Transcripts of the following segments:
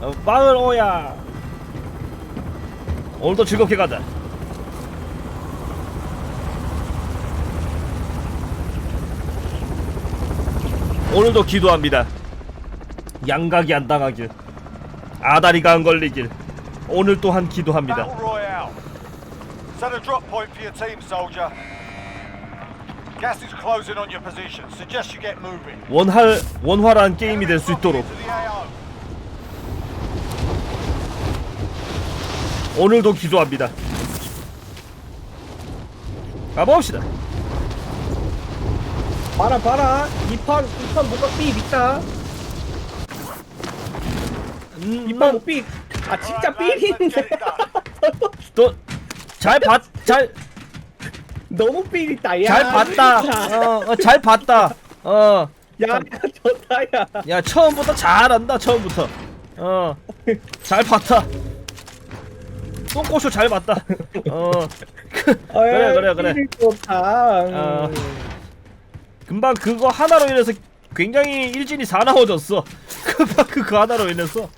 어, 빵을 오야. 오늘도 즐겁게 가자. 오늘도 기도합니다 양각이 안 당하길 아다리가 안 걸리길 오늘 또한 기도합니다. Set a drop point for your team, soldier. Gas is closing on your position. Suggest you get moving. 원활 원활한 게임이 될 수 있도록. 오늘도 기도합니다 가봅시다 봐라 봐라 이판 이판 뭔가 삐 있다 음, 진짜 lads, let's 삐인데 get it done. 또잘봤잘 너무 삐 있다 야 잘 봤다. 진짜. 어, 어, 잘 봤다. 어, 야 좋다 야 야 처음부터 잘한다. 처음부터. 어, 잘 봤다. 똥꼬쇼 잘 봤다. 어, 그래 그래 그래. 좋다. 어. 금방 그거 하나로 인해서 굉장히 일진이 사나워졌어. 금방 그거 하나로 인해서.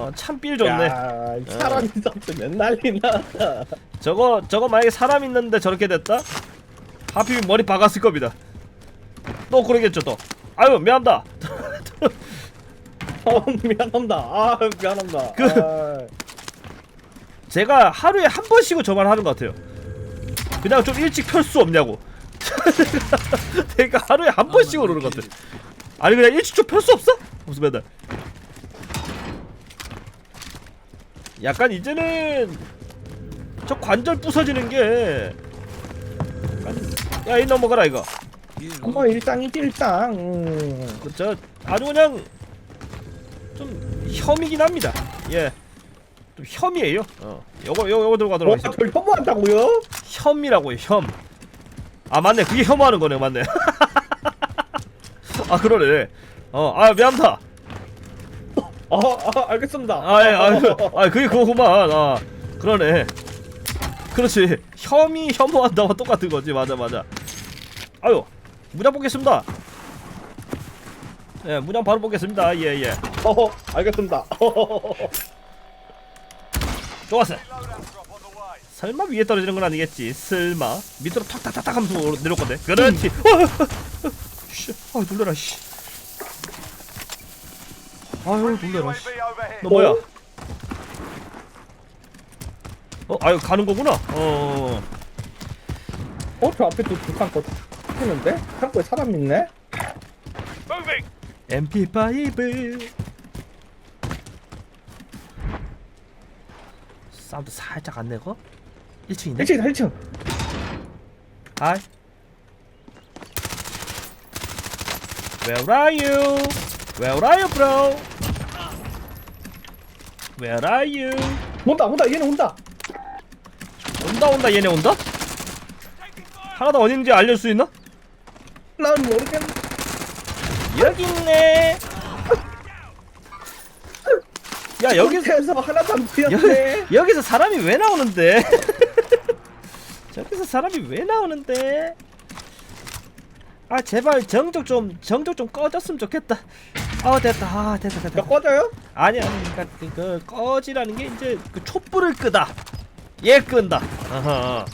어, 참삘 좋네. 야 사람 있었으면 난리 나다 저거 저거 만약에 사람 있는데 저렇게 됐다? 하필 머리 박았을 겁니다. 또 그러겠죠 또. 아유 미안합니다. 어 미안합니다 아 미안합니다 그- 아, 제가 하루에 한 번씩은 저말 하는 것 같아요. 그냥 좀 일찍 펼 수 없냐고. 내가 하루에 한 번씩은 오는 것 같아. 아니 그냥 일찍 좀 펼 수 없어? 무슨 맨날. 약간 이제는 저 관절 부서지는 게. 야 이 넘어가라 이거. 한번 일상이지 일상 음. 저 아주 그냥 좀 혐이긴 합니다. 예. 좀 혐이에요. 어. 요거 요거 요거 들고 가도록 뭐가 하겠습니다. 절 혐오한다고요? 혐이라고요 혐. 아 맞네 그게 혐오하는 거네 맞네. 아 그러네. 어아 미안합니다. 아, 아 알겠습니다 아 예 아, 아 그게 그거구만. 아 그러네. 그렇지 혐이 혐오한다와 똑같은 거지 맞아 맞아. 아유 문양 보겠습니다. 예 문양 바로 보겠습니다 예 예. 어 알겠습니다 좋았어. 설마 위에 떨어지는 건 아니겠지? 설마 밑으로 탁탁탁탁 하면서 내려올 건데. 그렇지. 어, 씨, 아 놀래라 씨. 아유 놀래라 씨. 너 뭐야? 어, 아유 가는 거구나. 어. 어? 저 앞에 또 북한 거 했는데? 창고에 사람 있네? Moving. MP5. 사운드 살짝 안 내고. 1층인데? 1층 1층 Hi. Where are you? Where are you, bro? Where are you? 온다 온다 얘는 온다 온다 온다 얘네 온다? 하나도 어딘지 알려줄 수 있나? 난 모르겠네 여기 있네. 야 여기서 하나도 안 여, 보였네 여기서 사람이 왜 나오는데? 저기서 사람이 왜 나오는데? 아 제발 정적 좀 정적 좀 꺼졌으면 좋겠다. 아 됐다. 아 됐다 됐다. 저 꺼져요? 아니 아니 그러니까 그, 그 꺼지라는 게 이제 그 촛불을 끄다. 얘 끈다. 아하.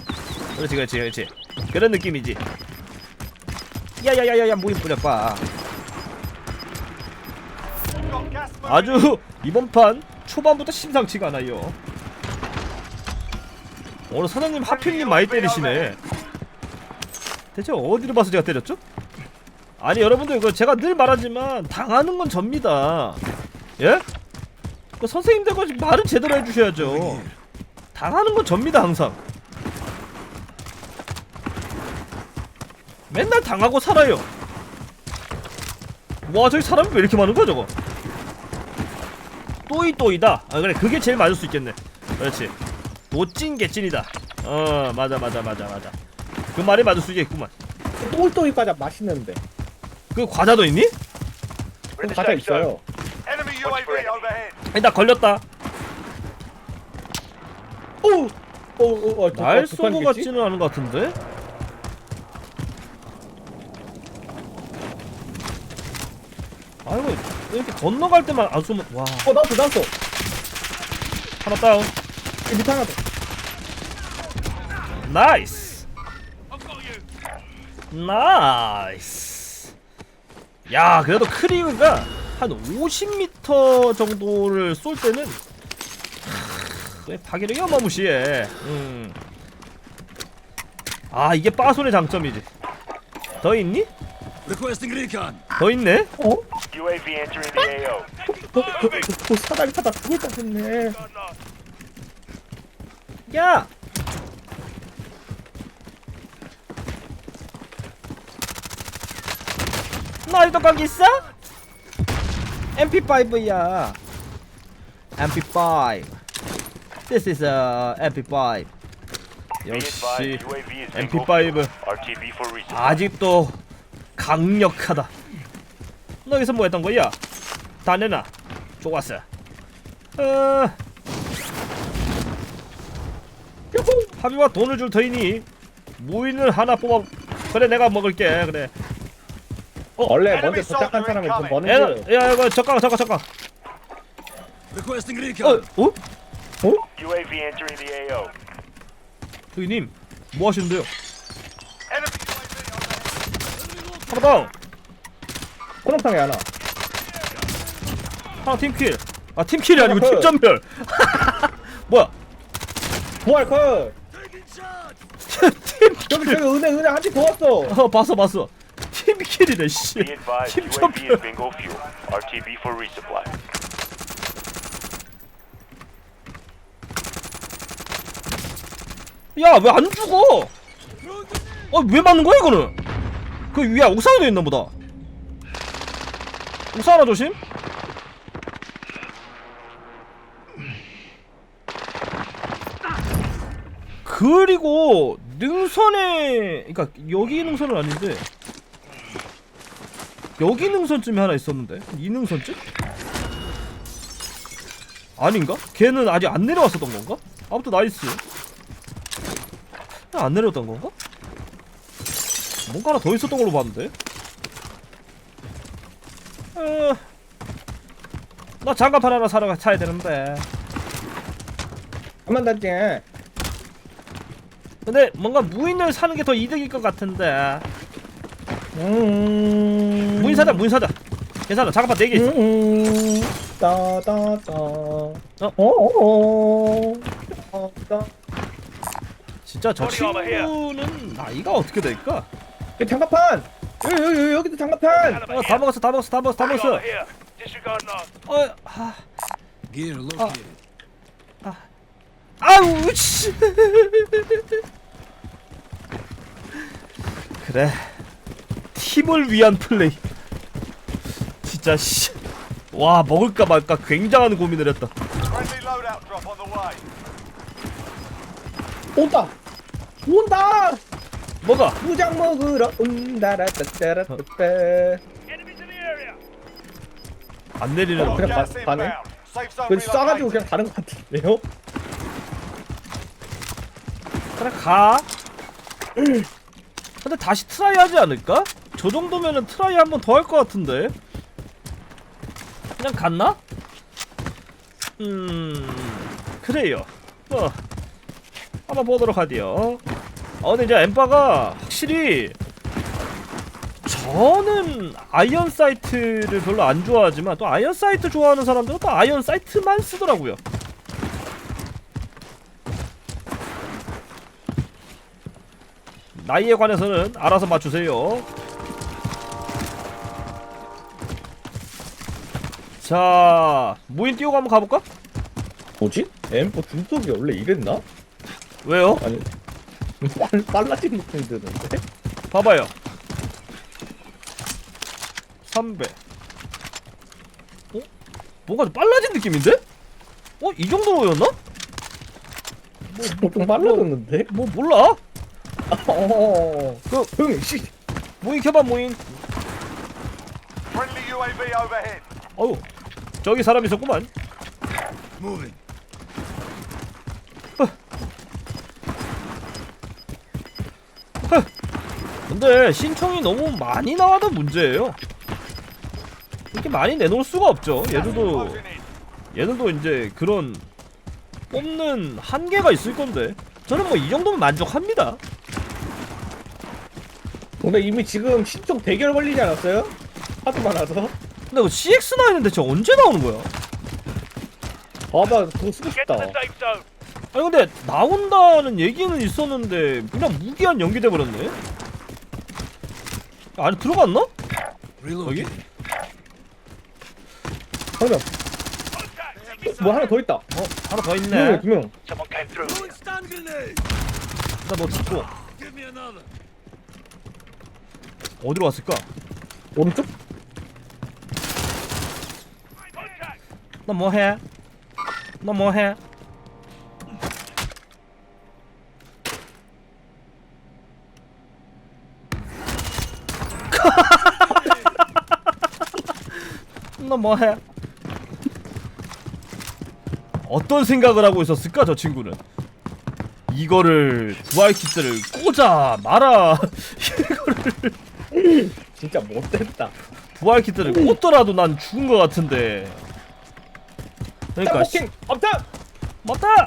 그렇지 그렇지 그렇지. 그런 느낌이지. 야야야야야 무인 뿌려봐. 아주 이번 판 초반부터 심상치가 않아요. 오늘 사장님 하필님 많이 때리시네. 대체 어디로 봐서 제가 때렸죠? 아니 여러분들 그 제가 늘 말하지만 당하는 건 접니다. 예? 그 선생님들 거 말은 제대로 해주셔야죠. 당하는 건 접니다 항상. 맨날 당하고 살아요. 와 저기 사람이 왜 이렇게 많은 거야 저거? 또이 또이다. 아 그래 그게 제일 맞을 수 있겠네. 그렇지. 도찐 개찐이다. 어 맞아 맞아 맞아 맞아. 그 말이 맞을 수 있겠구만. 똘똘이 과자 맛있는데 그 과자도 있니? The 과자. 있어요 UAV overhead. 일단 걸렸다 오! 오, 오, 어, 저- 날 북한이겠지? 같지는 않은 것 같은데 아이고 이렇게 건너갈 때만 안 쏘면 와 어, 나왔어, 나왔어. 하나 다운 이 밑에 하나 더. 나이스 나이스 야 그래도 크리그가 한 50m 정도를 쏠 때는 하, 파괴력이 어마무시해 음. 아 이게 빠손의 장점이지 더 있니? Requesting recon. 더 있네? 어? UAV entering the AO. 어, 그, 그, 그 사다리 타다 죽을 뻔했네. 야! 너희도 거기 있어? MP5야. MP5. This is a MP5. 역시 UAV is MP5 RTB for resupply. 아직도 강력하다. 너 여기서 뭐 했던 거야? 다 내놔. 좋았어. 어... 요호! 하비와 돈을 줄 터이니 무인을 하나 뽑아 그래 내가 먹을게 그래 원래 먼저 도착한 사람이 돈 버는 야, 거예요. 야 이거 잠깐 잠깐 잠깐 Requesting 어? recon. 어? 어? UAV entering the AO. 터이님 뭐 하시는데요? Enemy UAV overhead. 하나 다운 코너탕에 하나. 하나 팀킬 아 팀킬이 아니고 하나 컷. 팀전멸 뭐야 부활 컷! 팀킬 저기, 저기, 은혜, 은혜 한팀 더 왔어! 어 봤어 봤어 팀 킬이네 씨. Be advised, UAV is 팀전멸 bingo fuel. RTB for resupply. 야왜 안 죽어? 어왜 맞는 거야 이거는? 그 위에 옥상에도 있나 보다. 옥상 하나 조심. 그리고 능선에 그니까 여기 능선은 아닌데 여기 능선쯤에 하나 있었는데 이 능선쯤? 아닌가? 걔는 아직 안 내려왔었던 건가? 아무튼 나이스 아, 안 내려왔던 건가? 뭔가 하나 더 있었던 걸로 봤는데 어... 나 장갑 하나 사러 가- 사야 되는데 한번 단지. 근데 뭔가 무인을 사는 게 더 이득일 것 같은데 음. 무인 사자 무인 사자 괜찮아 장갑 4개 있어 음. 따다다. 어? 어어어. 따다. 진짜 저 친구는 나이가 어떻게 될까? 여기 장갑판! 여기, 여기, 여기, 여기도 장갑판! 어, 다 먹었어 다 먹었어 다 먹었어 다 먹었어. 어, 아, Gear located. 아우 씨. 그래 팀을 위한 플레이 진짜 씨 와 먹을까 말까 굉장한 고민을 했다. 온다! 온다! 뭐가 무장 먹으러 온다 라따따라따따 the area. 안 내리는 그냥 가- 가네? 그 쏴가지고 relocated. 그냥 가는 것 같은데요? 그래 가 근데 다시 트라이 하지 않을까? 저 정도면은 트라이 한 번 더 할 것 같은데 그냥 갔나? 음 그래요 어 한번 보도록 하디요 어 근데 이제 엠바가 확실히 저는 아이언 사이트를 별로 안 좋아하지만 또 아이언 사이트 좋아하는 사람들은 또 아이언 사이트만 쓰더라고요 나이에 관해서는 알아서 맞추세요. 자, 무인 띄우고 한번 가볼까? 뭐지? M4 중속이 원래 이랬나? 왜요? 아니 빨, 빨라진 느낌이 드는데? 봐봐요. 300. 어? 뭔가 좀 빨라진 느낌인데? 어? 이 정도였나? 뭐, 좀 빨라졌는데? 뭐 몰라. 어어어 그형 씨! 무인 켜봐 무인. Friendly UAV overhead. 어우, 저기 사람 있었구만. 근데 신청이 너무 많이 나와도 문제예요 이렇게 많이 내놓을 수가 없죠 얘들도. 얘들도 이제 그런 뽑는 한계가 있을 건데 저는 뭐 이 정도면 만족합니다 근데 이미 지금 신청 대결 걸리지 않았어요? 하도 많아서. 근데 그 CX9은 대체 언제 나오는 거야? 아, 나 그거 쓰고 싶다. 아니 근데 나온다는 얘기는 있었는데 그냥 무기한 연기돼 버렸네. 안에 들어갔나? Relocating. 잠깐만. 뭐 하나 더 있다. 어 하나 더 두 있네. 명, 두 명. Throwing stun grenade. 나너 죽고 Give me another. 어디로 갔을까? 오른쪽? 너 뭐해? 너 뭐해? 너 뭐해? 어떤 생각을 하고 있었을까 저 친구는 이거를 부활 키트를 꽂아 마라 이거를 진짜 못됐다. 부활 키트를 꽂더라도 난 죽은 것 같은데 그러니까 시- 킹 업탑! 맞다!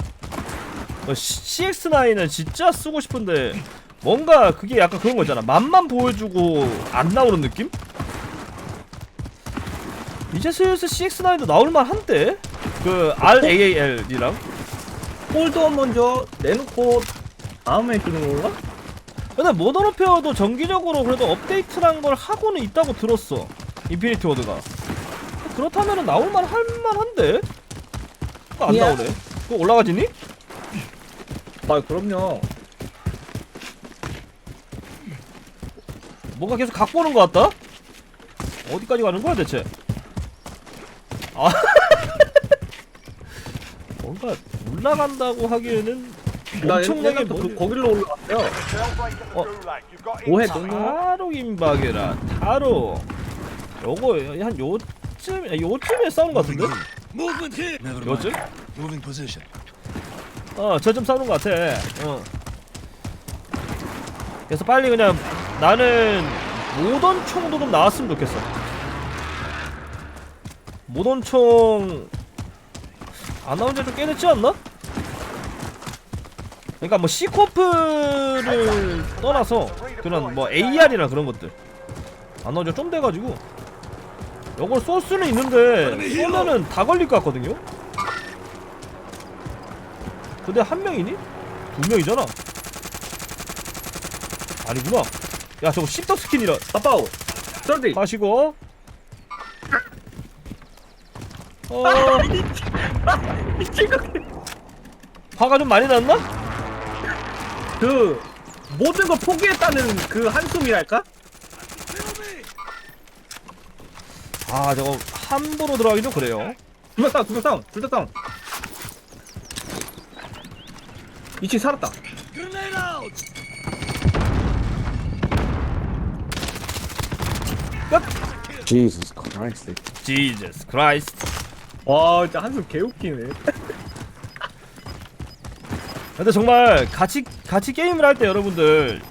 어, CX9은 진짜 쓰고 싶은데 뭔가 그게 약간 그런 거 있잖아 맛만 보여주고 안 나오는 느낌? 이제 슬슬 CX9도 나올만 한데? 그 RAAL이랑 폴드업 먼저 내놓고 다음에 주는 건가? 근데 모던 워페어도 정기적으로 그래도 업데이트란 걸 하고는 있다고 들었어 인피니티 워드가 그렇다면은 나올만 할만한데? 그거 안 야. 나오네 그거 올라가지니? 아, 그럼요. 뭔가 계속 각 보는 것 같다? 어디까지 가는 거야 대체? 아 뭔가 올라간다고 하기에는 나 엄청나게 옛날부터 그 거길로 올라갔어요. Got 오해 타로 임박이라 타로 요거 한 요쯤 요쯤에 싸우는 것 같은데? Movement here. Never. 요쯤? Moving position. 어 저쯤 싸우는 것 같아 어 그래서 빨리 그냥 나는 모던 총도 좀 나왔으면 좋겠어 모던 총 안 나온 지좀꽤 됐지 않나? 그러니까 뭐 C코프를 떠나서 그런 뭐 AR이나 그런 것들 안 나온 지좀 돼가지고 이걸 쏠 수는 있는데 쏘면은 다 걸릴 것 같거든요 근데 한 명이니? 두 명이잖아 아니구나 야 저거 씹덕 스킨이라 아빠우. 썰디. 하시고 어 미친 거. 화가 좀 많이 났나? 그 모든 걸 포기했다는 그 한숨이랄까? 아 저거 함부로 들어가기 좀 그래요 싸움, 두명 싸움, 둘다 싸움. 이치 살았다. Jesus Christ. 지저스 크라이스트 와, 진짜 한숨 개웃기네. 근데 정말 같이 같이 게임을 할 때 여러분들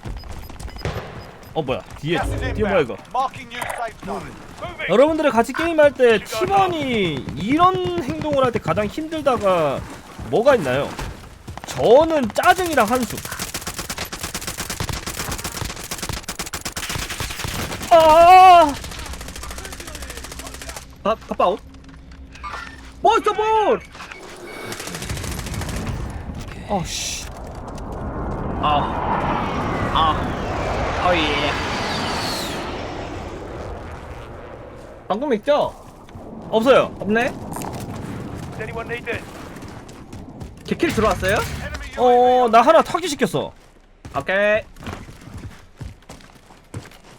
어 뭐야 뒤에 뒤에 뭐야. 이거 Marking new safe zone. 여러분들이 같이 게임할 때 팀원이 이런 행동을 할 때 가장 힘들다가 뭐가 있나요? 저는 짜증이랑 한숨. 아! 아, 아빠우. 몬스터 볼! 아 씨. 아. 아. 어, 예. 방금 있죠? 없어요. 없네? Does anyone need this? 개킬 들어왔어요? Enemy 어, 나 하나 타기 시켰어. 오케이.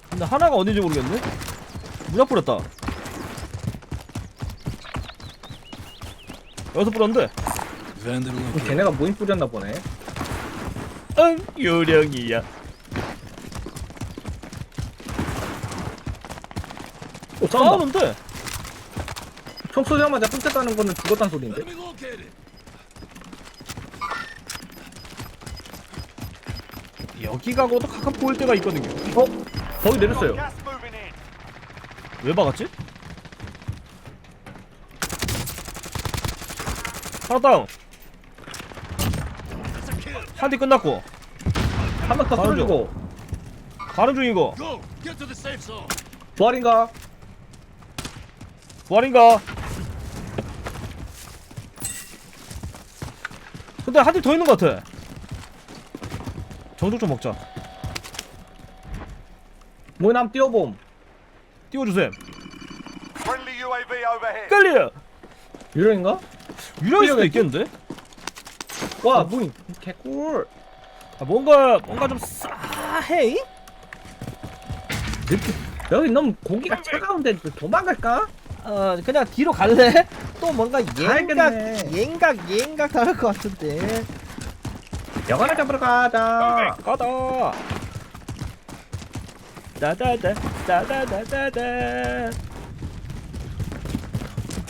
근데 하나가 어딘지 모르겠네. 문앞 뿌렸다. 여기서 뿌렸는데. Located. 걔네가 모임 뿌렸나 보네. 응, 요령이야. 오, 싸운다. 싸우는데. 총총 쏘자마자 끔찍하는 거는 죽었단 소리인데. 여기 가고도 가끔 보일 때가 있거든요. 어? 거기 내렸어요 Gas moving in. 왜 박았지? 하나 다운. 한 대 끝났고 한명더 바로 쓰러지고 가는 중이고 Go. Get to the safe zone. 부활인가? 부활인가? 근데 한 대 더 있는 것 같아. 정적 좀 먹자. 모남 뛰어봄 띄워주셈. Friendly UAV overhead. 끌려. 유령인가? 유령일 수도 있겠는데? 와 무인 개꿀 아, 뭔가 뭔가 좀 싸해? 느낌 여기 너무 고기가 차가운데 도망갈까? 어 그냥 뒤로 갈래? 또 뭔가 옌각. 옌각 옌각 나올 것 같은데. 영화나 잡으러 가자 가다. 따다다 따다다다다.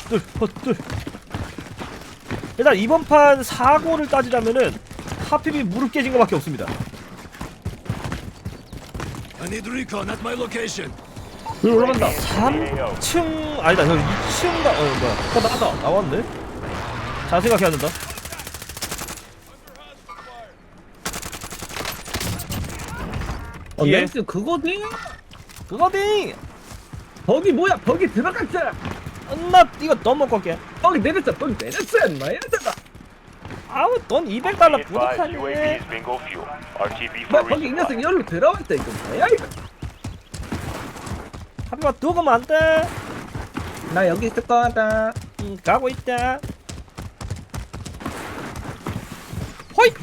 둘, 어, 둘. 일단 이번 판 사고를 따지자면은 하필이 무릎 깨진 것밖에 없습니다. I need recon at my location. 여기 올라간다 3층 아니다 저 2층 가 어, 뭐야 어 나갔다 나왔네. 잘 생각해야 된다. 어 예. 렌스 그거니? 그거디. 거기 뭐야 거기 들어갔잖아 나 이거 올게. 거기 내렸어 거기 내렸어 인마 이랬잖아 아우 돈 200달러 Advised UAV 부족하네. is bingo fuel. RTV 뭐 거기 이 녀석. 여기로 들어왔다 이거 뭐야 이거 하비가 두고 안 돼. 나 여기 있을 거다 음, 가고 있다. 호잇!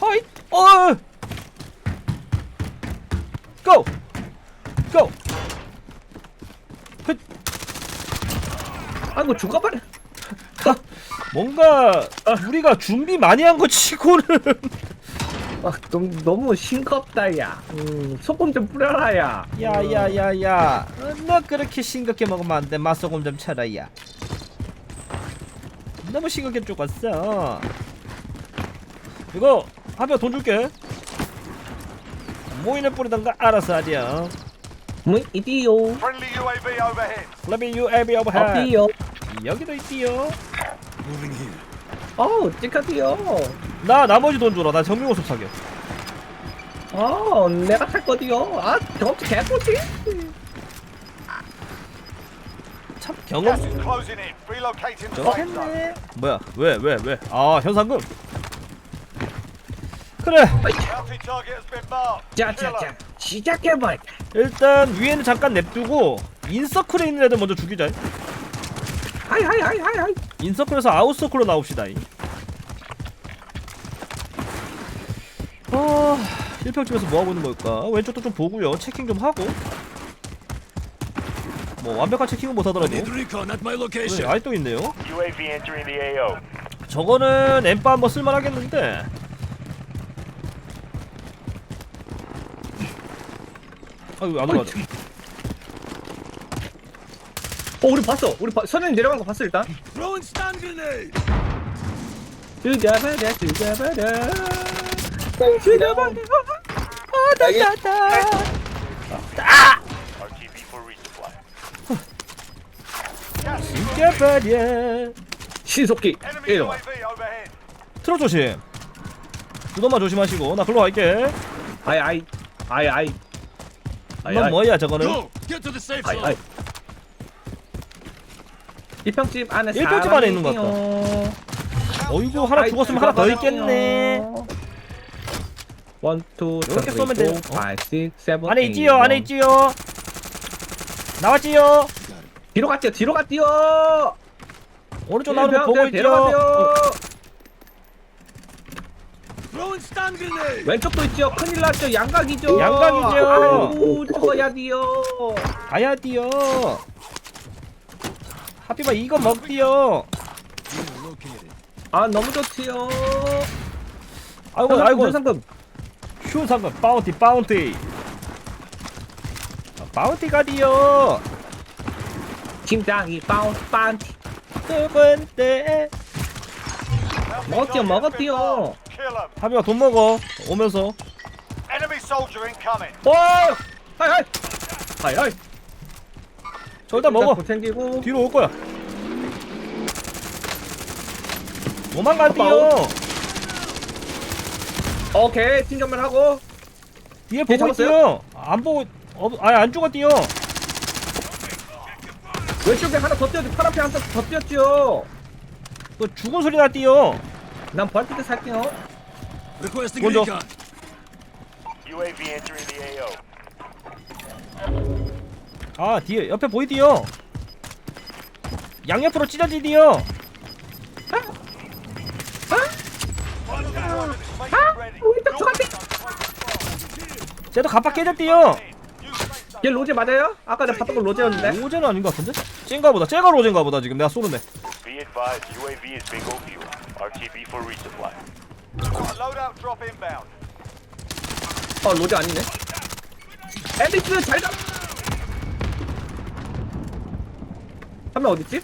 호잇! 어! 고! 고! 훗! 아이고 죽어버려 뭔가 우리가 준비 많이 한 거 치고는 아 너무, 너무 싱겁다 야. 음, 소금 좀 뿌려라 야. 야야야야. 어, 너 그렇게 싱겁게 먹으면 안돼. 맛소금 좀 쳐라 야. 너무 싱겁게 죽었어. 이거 하비가 돈 줄게. 모인을 뿌리던가 알아서 하렴 뭐 이디요? Friendly UAV overhead. Let you every overhead. 어디요? 여기도 있디요. Moving here. 어우 찌카디요 나 나머지 돈 주라. 나 정밀호흡 사겨. 어 내가 살 거디요. 아 경험치 개꿀지. 참 경험 is closing in. Relocating to safe zone. 좋겠네. 뭐야? 왜 왜 왜? 아 현상금? 그래. Bounty target has been marked. Kill 'em. 자자자 시작해봐 일단 위에는 잠깐 냅두고 인서클에 있는 애들 먼저 죽이자. 하이 하이 하이 하이 하이. 인서클에서 아웃서클로 나옵시다 아 1평집에서 뭐하고 있는 걸까? 왼쪽도 좀 보고요. 체킹 좀 하고. 뭐 완벽한 체킹은 못하더라도. 네. 아직도 있네요. UAV entering the AO. 저거는 엠파 한번 쓸만하겠는데. 아유 안 올라가네. 어 우리 봤어. 우리 봐, 선생님 내려간 거 봤어 일단 죽여버려 아다다다 RTV for resupply. 죽여버려 신속기 Enemy 이리 와 UAV overhead. 트럭 조심 두더만 조심하시고 나 글로 갈게 아이 아이 아이 아이 아이 넌 아이 뭐야 저거는 Go. Get to the safe 아이 zone. 아이 일평집 안에 일평집 안에 있는 것. 같다 어이구 하나 죽었으면 하나 더 있겠네 원 투 이렇게 쏘면 돼요. 어? 세븐 안에 있지요 안에 있지요. 나왔지요. 뒤로 갔지요 뒤로 갔지요. 오른쪽 나오는 거 보고 데려가세요. 어. 왼쪽도 있지요. 큰일 났죠. 양각이죠. 양각이죠. 아이고 죽어야 돼요. 가야 디요. 하피바 이거 먹디요. 아 너무 좋지요. 아이고 아이고. 상금 휴 상관 바운티 바운티. 아, 바운티 가디요. 심장이 바운스 반티. 누군데 먹었디요 먹었디요. 하비가 돈 먹어. 오면서. Enemy soldier incoming. 오 하이 하이. 하이 하이. 저 일단 먹어. 고 챙기고. 뒤로 올 거야. 도망갈게요 오케이 팀 전면 하고. 뒤에 뒤에 보고? 있어요. 안 보고 어, 아니 안 죽었디요. 왼쪽에 하나 더 뛰었지 파란색 하나 더 뛰었죠 그 죽은 소리 났디요. 난 벌피드 살게요. Requesting recon. UAV entering the AO. 아 뒤에 옆에 보이디요. 양옆으로 찢어지디요 Ready. 우리 딱 저한테 쟤도 갑박 깨졌디요 얘 로제 맞아요? 아까 내가 봤던 건 로제였는데 로제는 아닌 것 같은데? 쟤인가 보다 쟤가 로제인가 보다 지금 내가 쏘는데 Be advised, UAV is bingo fuel. RTB for resupply. Loadout drop inbound. 어 로제 아니네 앨리스 잘가 한 명 어딨지?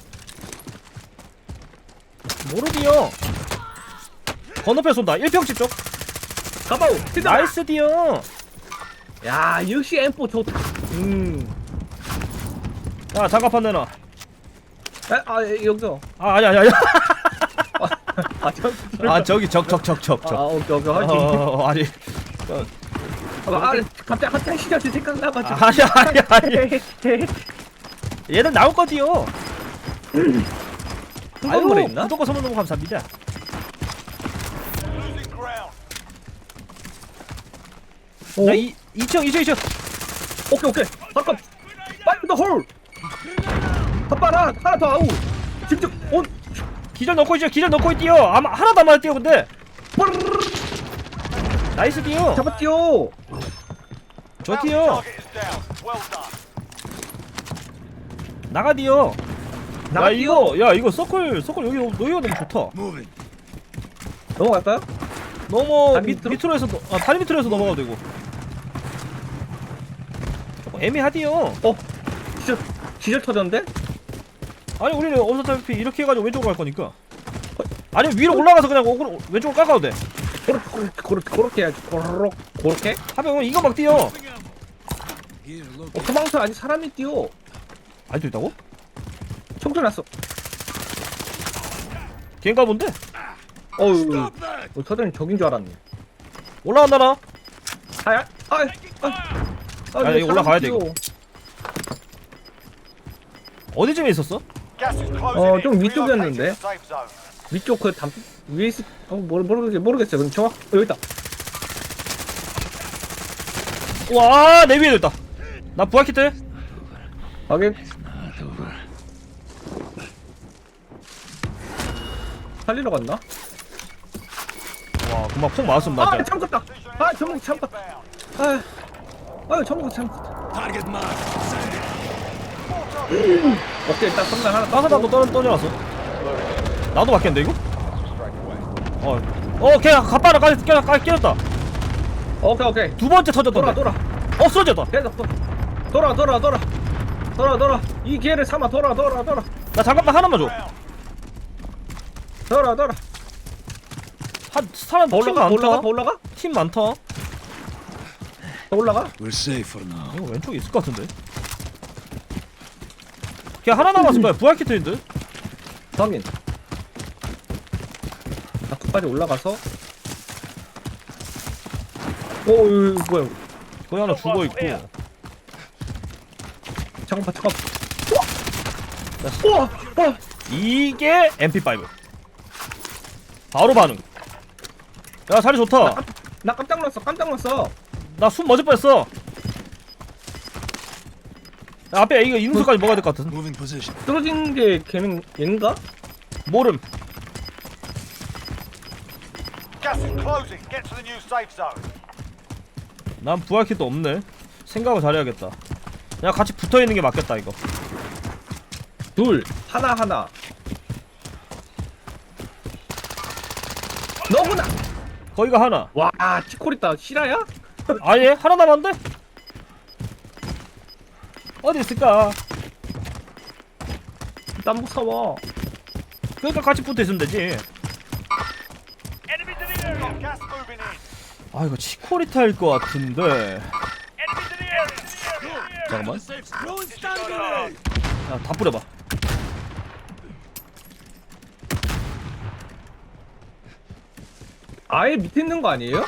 모르디요 건너편 쏜다 1평집 쪽 가바우 티다 나이스 디요 야 역시 M4 좋다. 음 야 장갑판 내놔. 에? 아 예, 여기서. 아 아니 아니 아니 아 저, 아 저기 적 적적아 적적 오케이 오케이 확인. 어 아니. 아, 갑자기 갑자기 시절이 생각나가지고. 아니 아니 아니 얘는 나올 거디요. 한번물에 있나? 무조건 선물 너무 감사합니다. 오, 나 이, 2층 2층 2층. 오케이 오케이. 잠깐. 빨리 더홀 덧바라 하나 더 아우. 직접 온. 기절 넣고 있죠. 기절 넣고 있디요. 아마 하나도 안 맞았디요 근데. 나이스 좋디요 Target is down. Well done. 나가디요? 야. 이거 야 이거 서클 서클 여기 여기가 너무 좋다. 넘어갈까요? 밑, 밑으로? 밑으로 해서 너- 아 다리 밑으로 해서 넘어가도 되고 애매하디요. 어 기절 기절 터졌는데? 아니 우리는 어차피 이렇게 해가지고 왼쪽으로 갈 거니까. 아니 위로 올라가서 그냥 오그로 왼쪽으로 깎아도 돼. 그렇게 그렇게 그렇게 해야지. 고로록 그렇게? 하면 이거 막 뛰어. 어 도망쳐 아직 사람이 뛰어. 아직도 있다고? 총소났어. 걔인가 본데? 어우! 어, 서준이 적인 줄 알았네. 올라간다 나? 아야? 아이 아 아, 이거 올라가야 돼, 이거. 어디쯤에 있었어? 어. 좀 위쪽이었는데. 위쪽 그 담 위에 있 어, 모르 모르겠 모르겠어요. 근데 정확 어, 여기 있다. 와, 내 위에도 있다. 나 부하 키트. 확인. 살리러 갔나? 와, 금방 폭 맞았으면 나 아, 진짜. 참았다. 아, 참았다. Inbound. 아, 아, 참았다. Target marked. 오케이, 일단 선물 하나 까서 나도 떠, 떠내놨어. 나도 맞겠는데, 이거? 어, 어, 걔 갑바라 까지 깨, 까, 깨졌다. 오케이, 오케이. 두 번째 돌아, 터졌던데. 돌아. 어, 쓰러졌다. 계속 돌아, 돌아, 돌아. 돌아, 돌아. 이 기회를 삼아 돌아, 돌아, 돌아. 나 잠깐만 하나만 줘. 돌아, 돌아. 한, 사람 팀 올라가, 더 올라가, 많다. 더 올라가? 팀 많다. 더 올라가? We're safe for now. 이거 왼쪽에 있을 것 같은데. 걔 하나 남았을 거야. 부하 키트인데. 확인. 나 끝까지 올라가서. 오, 이거, 뭐야? 거기 하나 죽어 있고. 잠깐만, 잠깐만. 우와! 우와! 우와! 이게 MP5. 바로 반응. 야, 자리 좋다. 나 깜짝 놀랐어, 깜짝 놀랐어. 나숨 멎을 뻔했어. 야, 앞에 이거 인수까지 먹어야 될 것 같은. Moving position. 떨어진 게 걔는 얘인가? 모름. Gas is closing. Get to the new safe zone. 난 부활 킷도 없네. 생각을 잘해야겠다. 그냥 같이 붙어 있는 게 맞겠다 이거. 둘, 하나, 하나. 너구나! 거기가 하나. 와, 치코리타 실화야? 아예 하나 남았는데? 어디 있을까? 땀 사와. 그러니까 같이 붙어 있으면 되지. 아 이거 치코리타일 것 같은데. 잠깐만. Throwing stun grenade! 야, 다 뿌려봐. 아예 밑에 있는 거 아니에요?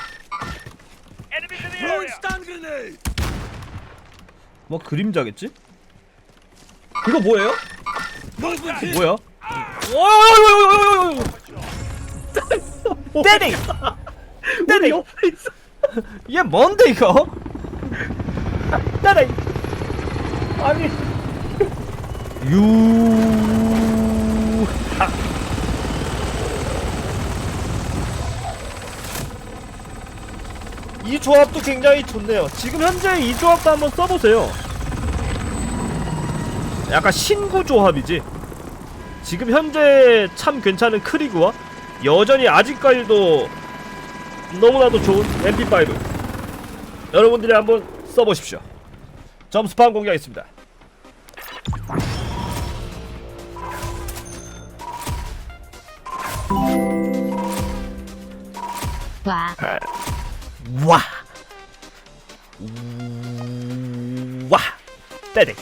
뭐 그림자겠지? 이거 뭐예요? 뭐야? 때리! 우리 얘 뭔데 이거? 때리! 아니 유. 조합도 굉장히 좋네요. 지금 현재 이 조합도 한번 써보세요. 약간 신구 조합이지. 지금 현재 참 괜찮은 크리그와 여전히 아직까지도 너무나도 좋은 MP5 여러분들이 한번 써보십시오. 점수판 공개하겠습니다. 와. わ。わ。だ对